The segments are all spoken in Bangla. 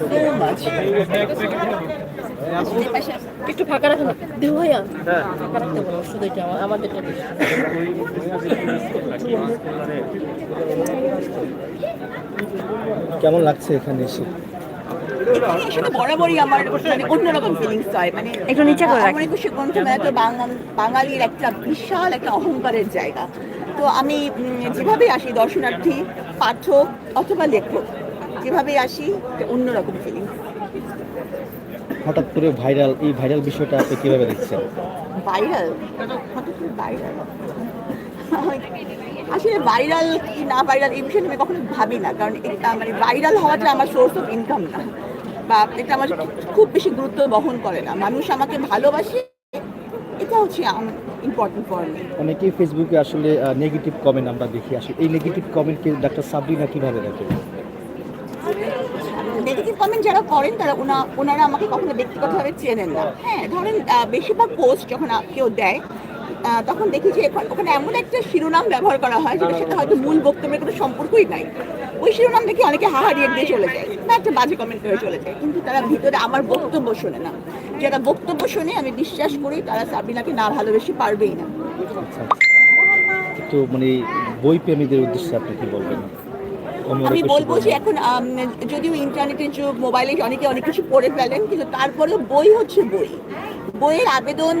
সো একটু ফাঁকা রাখো না দেহ ভাইয়া ফাঁকা রাখতে বলো শুধু এটা বেশি। কেমন লাগছে এখানে এসে তো বরাবরই আমার মানে অন্যরকম ফিলিংস হয় মানে একটু নিচে করে রাখি। আমার একুশে গ্রন্থমেলা তো বাঙালির একটা বিশাল একটা অহংকারের জায়গা তো আমি যেভাবে আসি দর্শনার্থী পাঠক অথবা লেখক যেভাবে আসি অন্যরকম ফিলিংস হঠাৎ করে ভাইরাল এই ভাইরাল বিষয়টা আপনি কীভাবে দেখছেন? ভাইরাল হঠাৎ করে ভাইরাল আসলে ভাইরাল কি না ভাইরাল এই বিষয়ে আমি কখনো ভাবি না। কারণ এটা মানে ভাইরাল হওয়াটা আমার সোর্স অফ ইনকাম না। বা এটা আমার খুব বেশি গুরুত্ব বহন করে না। মানুষ আমাকে ভালোবাসে এটা হচ্ছে ইম্পর্টেন্ট ফর মি অনেকেই ফেসবুকে আসলে নেগেটিভ কমেন্ট আমরা দেখি। আসলে এই নেগেটিভ কমেন্টকে ডাক্তার সাবরিনা কীভাবে দেখেন নেগেটিভ কমেন্ট যারা করেন, তারা ওনা, ওনারা আমাকে কখনো ব্যক্তিগতভাবে চেনেন না। হ্যাঁ ধরেন বেশিরভাগ পোস্ট যখন কেউ দেয় তখন দেখি যে ওখানে এমন একটা শিরোনাম ব্যবহার করা হয় যেটা সাথে হয়তো মূল বক্তব্যের কোনো সম্পর্কই নাই। ওই শিরোনাম দেখে অনেকে হাহারিয়ে দিয়ে চলে যায়, বা একটা বাজে কমেন্ট করে চলে যায়। কিন্তু তারা ভিতরে আমার বক্তব্য শোনে না। যারা বক্তব্য শোনে, আমি বিশ্বাস করি তারা সাবিনাকে না ভালোবেসে পারবেই না। আচ্ছা একটু মানে বই প্রেমীদের উদ্দেশ্যে আপনি কি বলবেন? আমি বলব যে এখন যদিও ইন্টারনেটের যুগ মোবাইলে অনেকে অনেক কিছু পড়ে ফেলেন কিন্তু তারপরেও বই হচ্ছে বই। বইয়ের আবেদন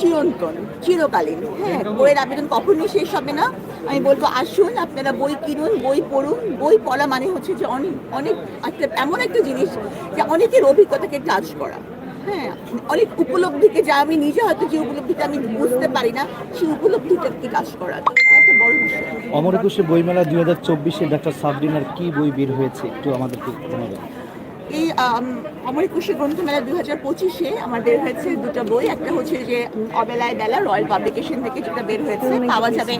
চিরন্তন চিরকালীন। হ্যাঁ বইয়ের আবেদন কখনোই শেষ হবে না। আমি বলব আসুন আপনারা বই কিনুন বই পড়ুন। বই পড়া মানে হচ্ছে যে অনেক অনেক একটা এমন একটা জিনিস যে অনেকের অভিজ্ঞতাকে টাচ করা। হ্যাঁ অনেক উপলব্ধিকে যা আমি নিজে হয়তো যে উপলব্ধিটা আমি বুঝতে পারি না সেই উপলব্ধিটাকে কাজ করা। অমর একুশে বইমেলা দুই হাজার চব্বিশে ডাক্তার সাবরিনার কি বই বের হয়েছে? একটু আমাদেরকে জানাবেন। এই অমর একুশে গ্রন্থমেলা দুই হাজার পঁচিশে আমার বের হয়েছে দুটো বই। একটা হচ্ছে যে অবেলায় বেলা রয়্যাল পাবলিকেশন থেকে যেটা বের হয়েছে পাওয়া যাবে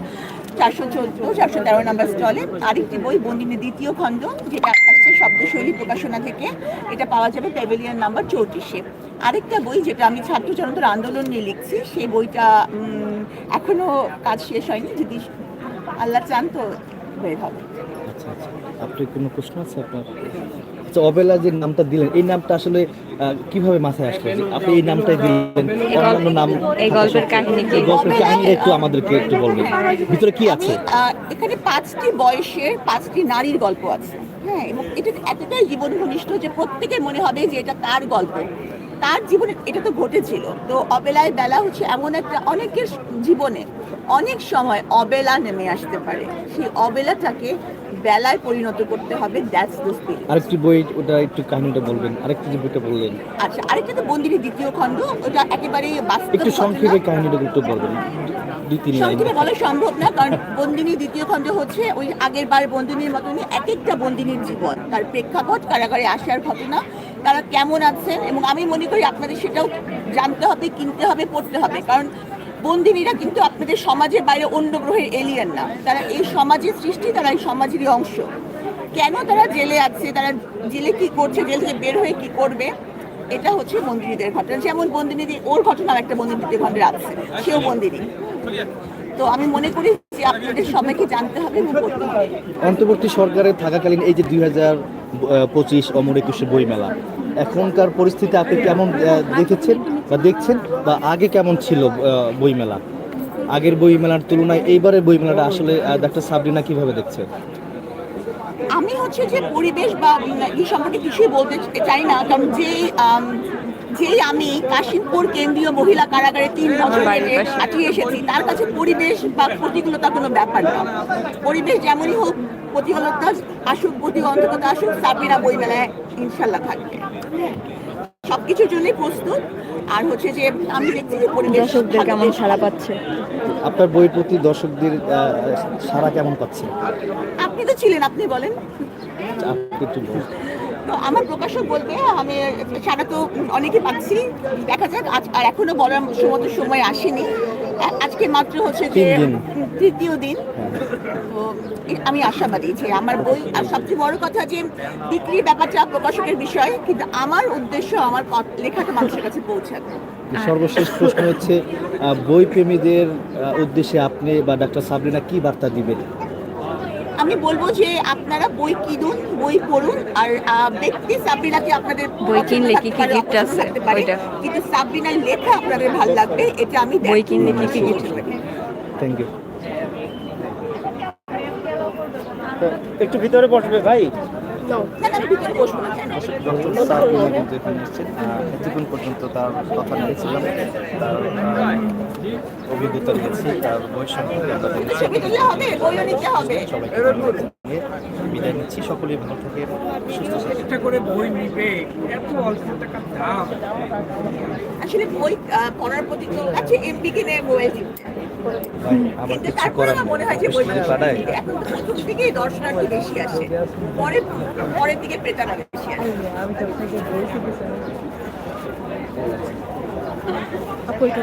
চারশো চোদ্দ চারশো তেরো নম্বর স্টলে। আরেকটি বই বন্দিনী দ্বিতীয় খণ্ড যেটা আসছে শব্দশৈলী প্রকাশনা থেকে এটা পাওয়া যাবে প্যাভিলিয়ন নাম্বার চৌত্রিশে। আরেকটা বই যেটা আমি ছাত্র জনতার আন্দোলন নিয়ে লিখছি সেই বইটা উম, এখনও কাজ শেষ হয়নি যদি আল্লাহ চান তো বের হবে। আচ্ছা আচ্ছা। আপনি কোনো প্রশ্ন আছে আপনার? আচ্ছা অবেলা যে নামটা দিলেন এই নামটা আসলে কীভাবে মাথায় আসলো? আপনি এই নামটাই দিলেন অন্যান্য নাম এই গল্পের কাহিনী কি? গল্পের কাহিনীটা একটু আমাদেরকে একটু বলবেন। ভিতরে কি আছে? এখানে পাঁচটি বয়সের পাঁচটি নারীর গল্প আছে। হ্যাঁ এবং এটা এতটাই জীবন ঘনিষ্ঠ যে প্রত্যেকের মনে হবে যে এটা তার গল্প। তার জীবনে এটা তো ঘটেছিল। তো অবেলায় বেলা হচ্ছে এমন একটা অনেকের জীবনে অনেক সময় অবেলা নেমে আসতে পারে। সেই অবেলাটাকে বেলায় পরিণত করতে হবে দ্যাটস দ্য স্পিরিট আরেকটি বই ওটা একটু কাহিনীটা বলবেন। আরেকটি যে বইটা বললেন। আচ্ছা আরেকটা তো বন্দিনী দ্বিতীয় খণ্ড ওটা একেবারে বাস্তব একটু সংক্ষেপে কাহিনীটা একটু বলবেন। দুই তিন সংক্ষেপে বলা সম্ভব না কারণ বন্দিনী দ্বিতীয় খণ্ড হচ্ছে ওই আগের বার বন্দিনীর মতনই এক একটা বন্দিনীর জীবন। তার প্রেক্ষাপট কারাগারে আসার ঘটনা তারা কেমন আছেন এবং আমি মনে করি আপনাদের সেটাও জানতে হবে, কিনতে হবে, পড়তে হবে। কারণ বন্দিনীরা কিন্তু আপনাদের সমাজের বাইরে অন্য গ্রহের এলিয়েন না। তারা এই সমাজের সৃষ্টি, তারা এই সমাজেরই অংশ। কেন তারা জেলে আছে, তারা জেলে কি করছে, জেল থেকে বের হয়ে কি করবে, এটা হচ্ছে বন্দিনীদের ঘটনা। যেমন বন্দিনীদি ওর ঘটনা একটা বন্দিনীদের খণ্ডে আছে, সেও বন্দিনী। তো আমি মনে করি যে আপনাদের সবাইকে জানতে হবে। অন্তর্বর্তী সরকারে থাকাকালীন এই যে দুই হাজার পঁচিশ অমর একুশে বইমেলা। এখনকার পরিস্থিতি আপনি কেমন দেখেছেন বা দেখছেন বা আগে কেমন ছিল বইমেলা? আগের বইমেলার তুলনায় এইবারের বইমেলাটা আসলে ডাক্তার সাবরিনা কীভাবে দেখছে? আমি হচ্ছে যে পরিবেশ বা এই সম্পর্কে কিছুই বলতে চাই না কারণ যেই আম, যেই আমি কাশিমপুর কেন্দ্রীয় মহিলা কারাগারে তিন বছর কাটিয়ে এসেছি। তার কাছে পরিবেশ বা প্রতিকূলতা কোনো ব্যাপার না। পরিবেশ যেমনই হোক প্রতিকূলতা আসুক প্রতিবন্ধকতা আসুক সাবিনা বইমেলায় ইনশাল্লাহ থাকবে। সব কিছুর জন্যই প্রস্তুত। আর হচ্ছে যে আমি দেখছি যে পরিবেশ দর্শকদের কেমন সাড়া পাচ্ছে? আপনার বইয়ের প্রতি দর্শকদের সাড়া কেমন পাচ্ছে? আপনি তো ছিলেন আপনি বলেন। বলুন। তো আমার প্রকাশক বলবে আমি সারা তো অনেকে পাচ্ছি। দেখা যাক আজ আর এখনও বলার সময় সময় আসেনি। আজকে মাত্র হচ্ছে যে তৃতীয় দিন। তো আমি আশাবাদী যে আমার বই আর সবচেয়ে বড় কথা যে বিক্রির ব্যাপারটা প্রকাশকের বিষয় কিন্তু আমার উদ্দেশ্য আমার লেখাটা মানুষের কাছে পৌঁছাবে সর্বশেষ প্রশ্ন হচ্ছে বই প্রেমীদের উদ্দেশ্যে আপনি বা ডাক্তার সাবরিনা কি বার্তা দিবেন? আমি বলব যে আপনারা বই কিনুন বই পড়ুন আর ব্যক্তি সাবরিনাকে আপনাদের বই কিনলে কি কি অপছন্দ আছে? ওইটা। কিন্তু সাবরিনার লেখা আপনাদের ভালো লাগবে এটা আমি বই কিনলে কি কি গিফট থ্যাংক ইউ একটু ভিতরে বসবে ভাই ডক্টর কিন্তু এখানে এসেছেন এতক্ষণ পর্যন্ত তার কথা নিয়েছিলাম তার অভিজ্ঞতা নিয়েছি তার সম্পর্কে আমরা হবে? সবাইকে বিদায় নিচ্ছি। সকলেই ভালো থাকে সুস্থ থাকেন। একটা করে বই নিবে এত অল্প টাকার দাম। আসলে বই আহ, পড়ার প্রতি তো আছে এমবি কিনে মোবাইল আমার কিছু করার মনে হয় যে পাঠায়। এখন প্রথম থেকেই দর্শনার্থী বেশি আসে। পরে পরের দিকে ক্রেতারা বেশি আসে। আপু এটা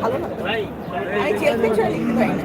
ভালো না আমি জেল পেছনে লিখতে পারি না।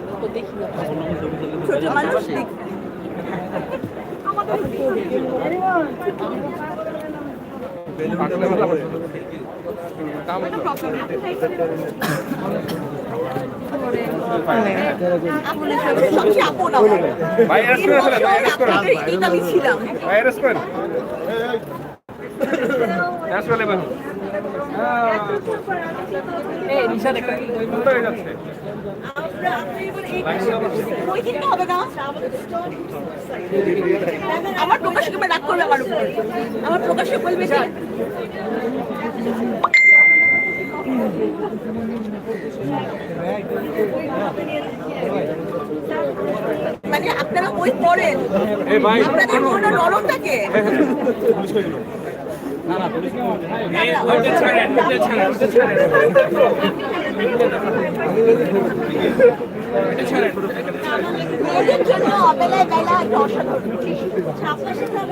তো দেখি না। ছোট মানুষ দেখ- এই নিশা হয়ে যাচ্ছে। বই কিনতে হবে না আমার প্রকাশক রাগ করবে আমার উপর। আমার প্রকাশক বলবে মানে আপনারা বই পড়েন আপনাদের মনে নরম থাকে মেয়েদের জন্য অবেলায় বেলা একটা অসাধারণ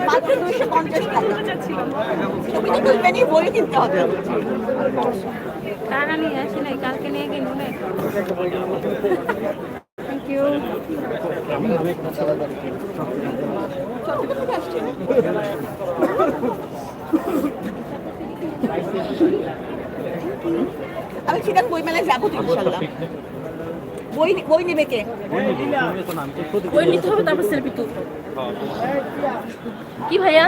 মাত্র দুইশো পঞ্চাশ টাকা। ছবি তো তুলবেনই বই কিনতে হবে। টাকা নিয়ে আসি নাই কালকে নিয়ে গেল থ্যাংক ইউ আমি চিরাং বই মেলায় যাব তো ইনশাল্লাহ। বই বই নেবে কে? বই নিতে হবে, তারপর সেলফি তুল কি ভাইয়া?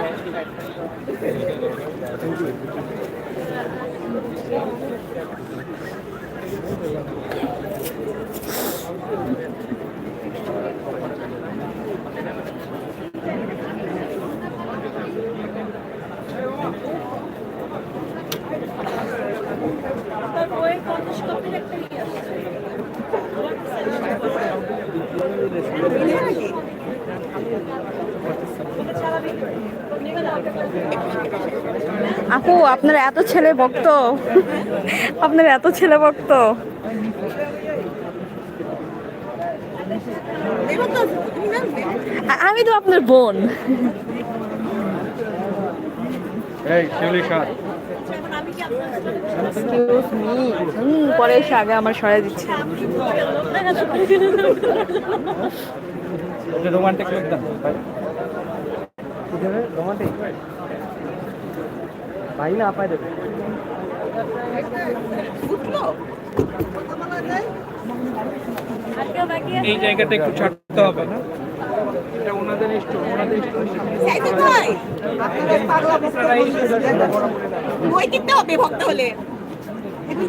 আপু, আপনার এত ছেলে ভক্ত। আপনার এত ছেলে ভক্ত। আমি তো আপনার বোন। এই সার। এক্সকিউজ মি হুম পরে এসে আগে আমার সরাই দিচ্ছে। রোমান্টিক লোক দেন রোমান্টিক ভাই না আপায় দেবে। এই জায়গাটা একটু ছাড়তে হবে না? বই কিনতে হবে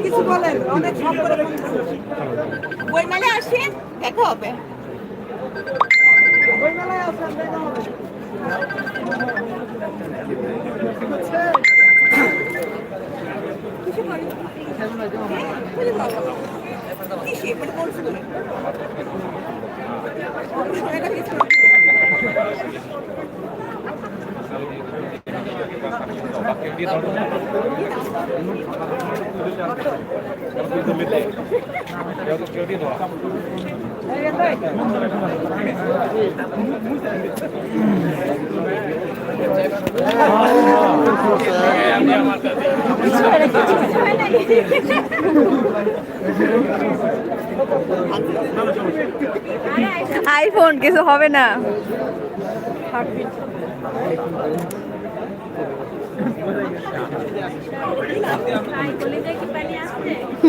কিছু বলেন, অনেক সব করে বই আসেন দেখা হবে বাবা। কিসে? মানে কোন স্কুলে? সোনাটা কিছু আইফোন কিছু হবে না।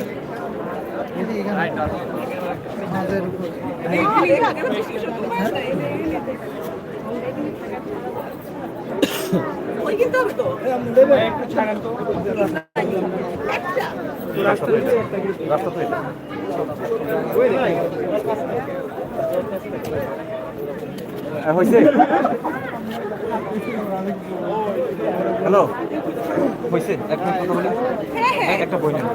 রাস্তা তো এটা হয়েছে হ্যালো হয়েছে এক মিনিট কথা বলি? হ্যাঁ, একটা বই নেন।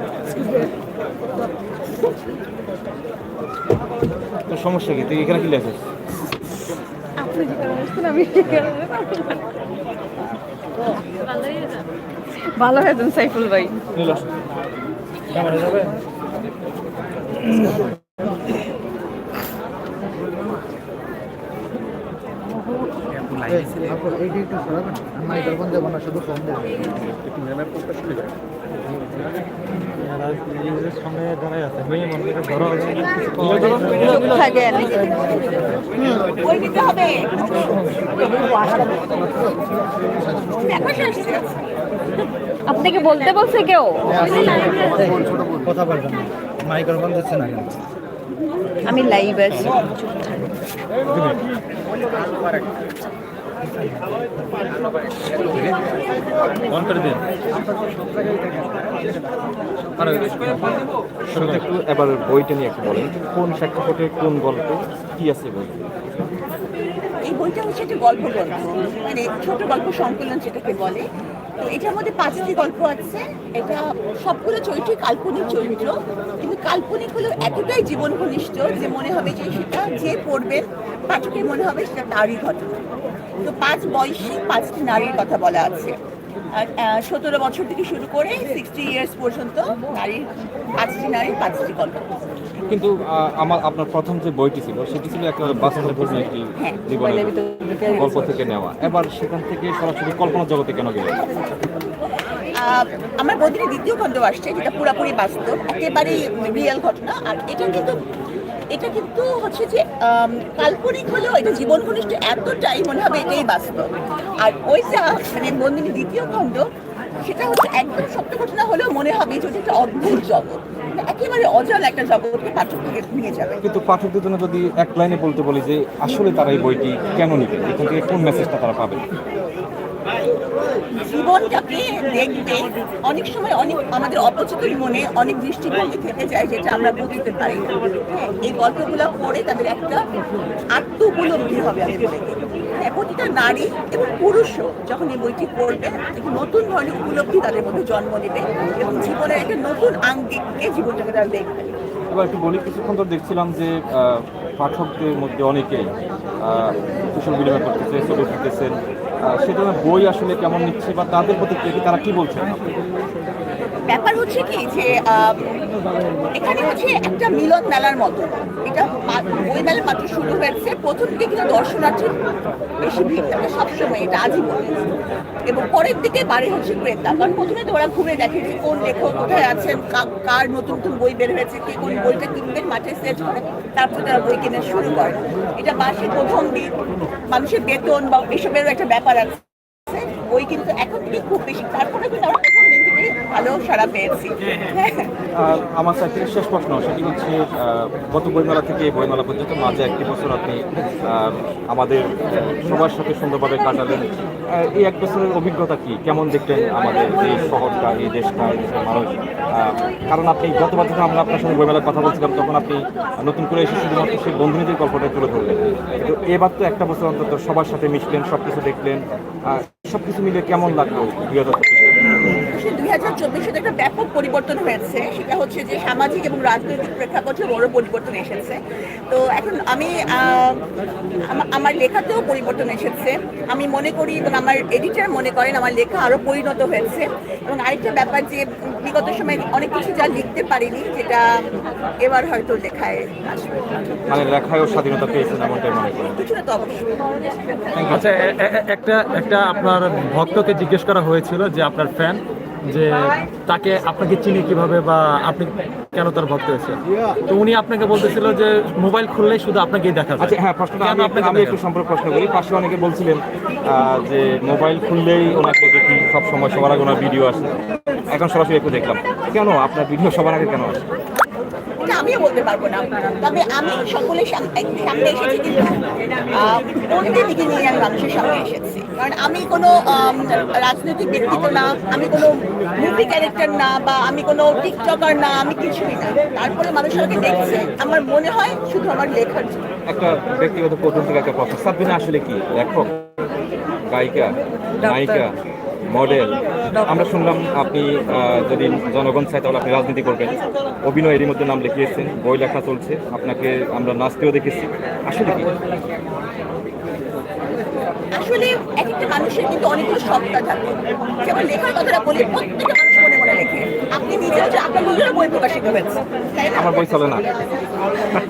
তোর সমস্যা কি? তুই এখানে কি লেখিস ভালো হয়েছেন সাইফুল ভাই। নিল। ক্যামেরা যাবে? থাকেন বই নিতে হবে দেখো শেষ আপনাকে বলতে বলছে কেউ কথা বলবেন মাইক্রোফোন দিচ্ছে না আমি লাইভ আছি। অন করে দিন। শুরুতে একটু এবার বইটা নিয়ে একটু বলেন কোন প্রেক্ষাপটে কোন গল্প কি আছে বই এই বইটা হচ্ছে একটা গল্প গ্রন্থ মানে ছোট গল্প সংকলন যেটাকে বলে। তো এটার মধ্যে পাঁচটি গল্প আছে। এটা সবগুলো চরিত্র কাল্পনিক চরিত্র। কিন্তু কাল্পনিক হলেও এতটাই জীবন ঘনিষ্ঠ যে মনে হবে যে সেটা যে পড়বেন পাঠকের মনে হবে সেটা তারই ঘটনা। তো পাঁচ বয়সী পাঁচটি নারীর কথা বলা আছে। সতেরো বছর থেকে শুরু করে সিক্সটি ইয়ার্স পর্যন্ত নারীর পাঁচটি নারীর পাঁচটি গল্প। কিন্তু আমার আপনার প্রথম যে বইটি ছিল সেটি ছিল একটা বাস্তবধর্মী একটি হ্যাঁ, জীবনের গল্প থেকে নেওয়া। এবার সেখান থেকে সরাসরি কল্পনা জগতে কেন গেলেন? আমার বদিনী দ্বিতীয় খণ্ড আসছে যেটা পুরাপুরি বাস্তব একেবারেই রিয়েল ঘটনা আর এটা কিন্তু এটা কিন্তু হচ্ছে যে কাল্পনিক হলেও এটা জীবন ঘনিষ্ঠ এতটাই মনে হবে এটাই বাস্তব। আর ওইটা মানে বন্দিনী দ্বিতীয় খণ্ড, সেটা হচ্ছে একদম সত্য ঘটনা হলেও মনে হবে যে একটা অদ্ভুত জগৎ। মানে একেবারে অজানা একটা জগৎকে পাঠককে নিয়ে যাবে। কিন্তু পাঠকদের জন্য যদি এক লাইনে বলতে বলি যে, আসলে তারা এই বইটি কেন নিবে এখান থেকে কোন মেসেজটা তারা পাবে জীবনটাকে দেখতে অনেক সময় অনেক আমাদের অপচেতন মনে অনেক দৃষ্টিভঙ্গি থেকে যায় যেটা আমরা বুঝতে পারি। হ্যাঁ, এই গল্পগুলো পড়ে তাদের একটা আত্ম উপলব্ধি হবে হ্যাঁ, প্রতিটা নারী এবং পুরুষও যখন এই বইটি পড়বে একটি নতুন ধরনের উপলব্ধি তাদের মধ্যে জন্ম নেবে এবং জীবনের একটা নতুন আঙ্গিককে জীবনটাকে তারা দেখবে। এবার একটু বলি কিছুক্ষণ তো দেখছিলাম যে পাঠকদের মধ্যে অনেকেই কুশল বিনিময় করতেছে, ছবি দিতেছেন সেটা বই আসলে কেমন নিচ্ছে বা তাদের প্রতি কি, তারা কি বলছেন? ব্যাপার হচ্ছে কি যে এখানে হচ্ছে একটা মিলন মেলার মতো। এটা বই মেলা মাত্র শুরু হয়েছে। প্রথম দিকে কিন্তু দর্শনার্থী বেশি ভিড় থাকে সবসময় এটা আজীবন। এবং পরের দিকে বাড়ি হচ্ছে ক্রেতা কারণ প্রথমে তো ওরা ঘুরে দেখে যে কোন লেখক কোথায় আছেন, কার নতুন নতুন বই বের হয়েছে, কে কোন বইটা কিনবেন, মাঠে সেট করে তারপর তারা বই কেনা শুরু করে। এটা মাসের প্রথম দিন। মানুষের বেতন বা এসবেরও একটা ব্যাপার আছে। বই কিন্তু এখন থেকে খুব বেশি তারপরে কিন্তু আমরা ভালো সারা পেয়েছি। আমার কাছে শেষ প্রশ্ন, সেটি হচ্ছে গত বইমেলা থেকে বইমেলা পর্যন্ত মাঝে একটি বছর আপনি আমাদের সবার সাথে সুন্দরভাবে কাটালেন। এই এক বছরের অভিজ্ঞতা কি? কেমন দেখলেন আমাদের এই শহরটা, এই দেশটা, এই মানুষ? কারণ আপনি গতবার যখন আমরা আপনার সঙ্গে বইমেলার কথা বলছিলাম, তখন আপনি নতুন করে এসে শুধুমাত্র সেই বন্ধুদের গল্পটা তুলে ধরলেন। কিন্তু এবার তো একটা বছর অন্তত সবার সাথে মিশলেন সব কিছু দেখলেন। সব কিছু মিলে কেমন লাগল দুই চব্বিশে একটা ব্যাপক পরিবর্তন হয়েছে সেটা হচ্ছে যে সামাজিক এবং রাজনৈতিক প্রেক্ষাপটে বড় পরিবর্তন এসেছে। তো এখন আমি আমার লেখাতেও পরিবর্তন এসেছে। আমি মনে করি এবং আমার এডিটার মনে করেন আমার লেখা আরও পরিণত হয়েছে। এবং আরেকটা ব্যাপার যে বিগত সময় অনেক কিছু যা লিখতে পারিনি যেটা এবার হয়তো লেখায় আসবে। মানে লেখায়ও স্বাধীনতা পেয়েছেন এমনটাই মনে করেন? কিছুটা তো অবশ্যই। আচ্ছা একটা একটা আপনার ভক্তকে জিজ্ঞেস করা হয়েছিল যে আপনার ফ্যান যে তাকে আপনাকে চিনি কীভাবে বা আপনি কেন তার ভক্ত হয়েছে? তো উনি আপনাকে বলতেছিল যে মোবাইল খুললেই শুধু আপনাকেই দেখা যায়। আচ্ছা হ্যাঁ প্রশ্নটা আমি আপনাকে আমি একটু? সম্পর্ক প্রশ্ন করি। পাশে অনেকে বলছিলেন যে মোবাইল খুললেই ওনাকে দেখি সব সময় সবার আগে ওনার ভিডিও আসে। এখন সরাসরি একটু দেখলাম। কেন? আপনার ভিডিও সবার আগে কেন আসে? আমিও বলতে পারব না তবে আমি সকলের সামনে এসেছি কিন্তু দিকে নিয়ে আমি মানুষের সামনে এসেছি। কারণ আমি কোনো রাজনৈতিক ব্যক্তিত্ব না আমি কোনো মুভি ক্যারেক্টার না বা আমি কোনো টিকটকার না আমি কিছুই না। তারপরে মানুষ আমাকে দেখছে। আমার মনে হয় শুধু আমার লেখার জন্য। একটা ব্যক্তিগত প্রথম থেকে একটা প্রশ্ন। সাববিনা আসলে কি? লেখক গায়িকা নায়িকা মডেল আমরা শুনলাম আপনি যদি জনগণ চায় তাহলে আপনি রাজনীতি করবেন। অভিনয় এরই মধ্যে নাম লিখিয়েছেন বই লেখা চলছে আপনাকে আমরা নাচতেও দেখেছি। আসলে কি? আসলে এক একটা মানুষের কিন্তু অনেকগুলো সত্তা থাকে। যেমন লেখার কথাটা বলি প্রত্যেকটা মানুষ মনে মনে লেখে আপনি নিজেও যে আপনার নিজের বই প্রকাশিত হয়েছে। আমার বই চলে না।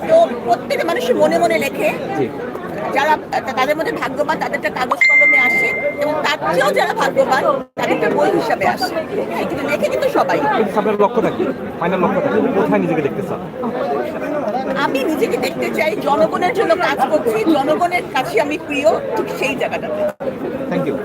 তো প্রত্যেকটা মানুষের মনে মনে লেখে। যারা তাদের মধ্যে ভাগ্যবান তাদেরটা কাগজ কলমে আসে এবং তার চেয়েও যারা ভাগ্যবান তাদেরটা বই হিসাবে আসে। হ্যাঁ, কিন্তু লেখে কিন্তু সবাই। আপনার লক্ষ্য থাকি ফাইনাল লক্ষ্য থাকি কোথায় নিজেকে দেখতে চান আমি নিজেকে দেখতে চাই জনগণের জন্য কাজ করছি জনগণের কাছে আমি প্রিয় ঠিক সেই জায়গাটাতে। Thank you